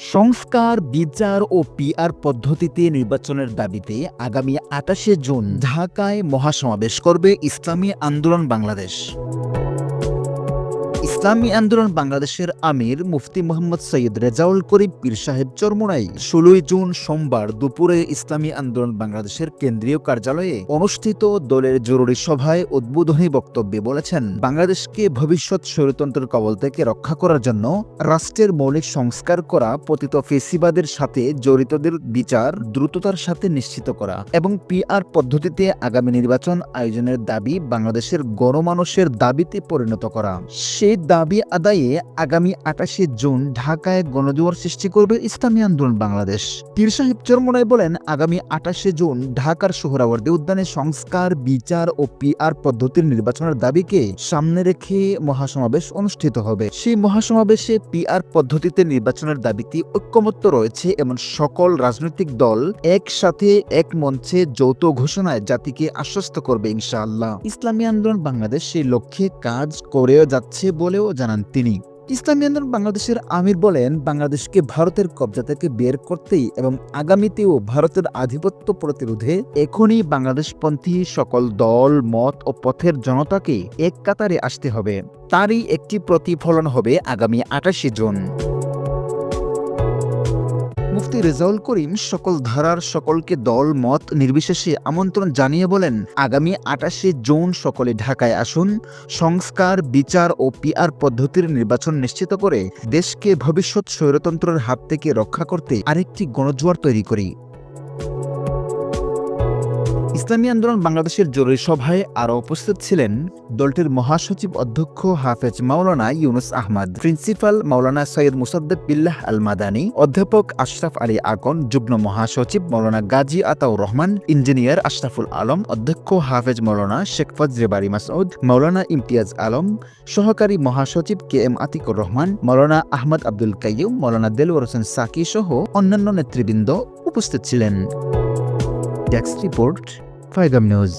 সংস্কার, বিচার ও পিআর পদ্ধতিতে নির্বাচনের দাবিতে আগামী আটাশে জুন ঢাকায় মহাসমাবেশ করবে ইসলামী আন্দোলন বাংলাদেশ। ইসলামী আন্দোলন বাংলাদেশের আমির মুফতি মোহাম্মদ সৈয়দ রেজাউল করিম পীর সাহেব চরমুনাই। ষোলোই জুন সোমবার দুপুরে ইসলামী আন্দোলন বাংলাদেশের কেন্দ্রীয় কার্যালয়ে অনুষ্ঠিত দলের জরুরি সভায় উদ্বোধনী বক্তব্যে বলেছেন, বাংলাদেশকে ভবিষ্যৎ স্বৈরতন্ত্রের কবল থেকে রক্ষা করার জন্য রাষ্ট্রের মৌলিক সংস্কার করা, পতিত ফেসিবাদের সাথে জড়িতদের বিচার দ্রুততার সাথে নিশ্চিত করা এবং পিআর পদ্ধতিতে আগামী নির্বাচন আয়োজনের দাবি বাংলাদেশের গণমানুষের দাবিতে পরিণত করা। সেই দাবি আদায়ে আগামী আটাশে জুন ঢাকায় গণজোয়ার সৃষ্টি করবে ইসলামী আন্দোলন বাংলাদেশ। পীর সাহেব চরমনাই বলেন, আগামী আটাশে জুন ঢাকার সোহরাওয়ার্দী উদ্যানে সংস্কার, বিচার ও পিআর পদ্ধতির নির্বাচনের দাবিকে সামনে রেখে মহাসমাবেশ অনুষ্ঠিত হবে। সেই মহাসমাবেশে পিআর পদ্ধতিতে নির্বাচনের দাবিতে ঐক্যমত্য রয়েছে এমন সকল রাজনৈতিক দল একসাথে এক মঞ্চে যৌথ ঘোষণায় জাতিকে আশ্বস্ত করবে ইনশাআল্লাহ। ইসলামী আন্দোলন বাংলাদেশ সেই লক্ষ্যে কাজ করেও যাচ্ছে বলেও জানান তিনি। ইসলামী আন্দোলন বাংলাদেশের আমির বলেন, বাংলাদেশকে ভারতের কবজা থেকে বের করতেই এবং আগামীতেও ভারতের আধিপত্য প্রতিরোধে এখনই বাংলাদেশপন্থী সকল দল, মত ও পথের জনতাকে এক কাতারে আসতে হবে। তারই একটি প্রতিফলন হবে আগামী আটাশে জুন। মুফতি রেজাউল করিম সকল ধারার সকলকে দল, মত, নির্বিশেষে আমন্ত্রণ জানিয়ে বলেন, আগামী আটাশে জুন সকলে ঢাকায় আসুন, সংস্কার, বিচার ও পিআর পদ্ধতির নির্বাচন নিশ্চিত করে দেশকে ভবিষ্যৎ স্বৈরতন্ত্রের হাত থেকে রক্ষা করতে আরেকটি গণজোয়ার তৈরি করি। ইসলামী আন্দোলন বাংলাদেশের জরুরি সভায় আরও উপস্থিত ছিলেন দলটির মহাসচিব অধ্যক্ষ হাফেজ মাওলানা ইউনুস আহমদ, প্রিন্সিপাল মাওলানা সৈয়দ মুসাদ্দেক বিল্লাহ আল মাদানী অধ্যাপক আশরাফ আলী আকন, যুগ্ম মহাসচিব মাওলানা গাজী আতাউর রহমান, ইঞ্জিনিয়ার আশরাফুল আলম, অধ্যক্ষ হাফেজ মাওলানা শেখ ফজরে বারি মাসউদ, মাওলানা ইমতিয়াজ আলম, সহকারী মহাসচিব কে এম আতিকুর রহমান, মাওলানা আহমদ আব্দুল কাইয়ুম, মাওলানা দেলওয়ার হোসেন সাকি সহ অন্যান্য নেতৃবৃন্দ উপস্থিত ছিলেন। Desk report ফাইগাম news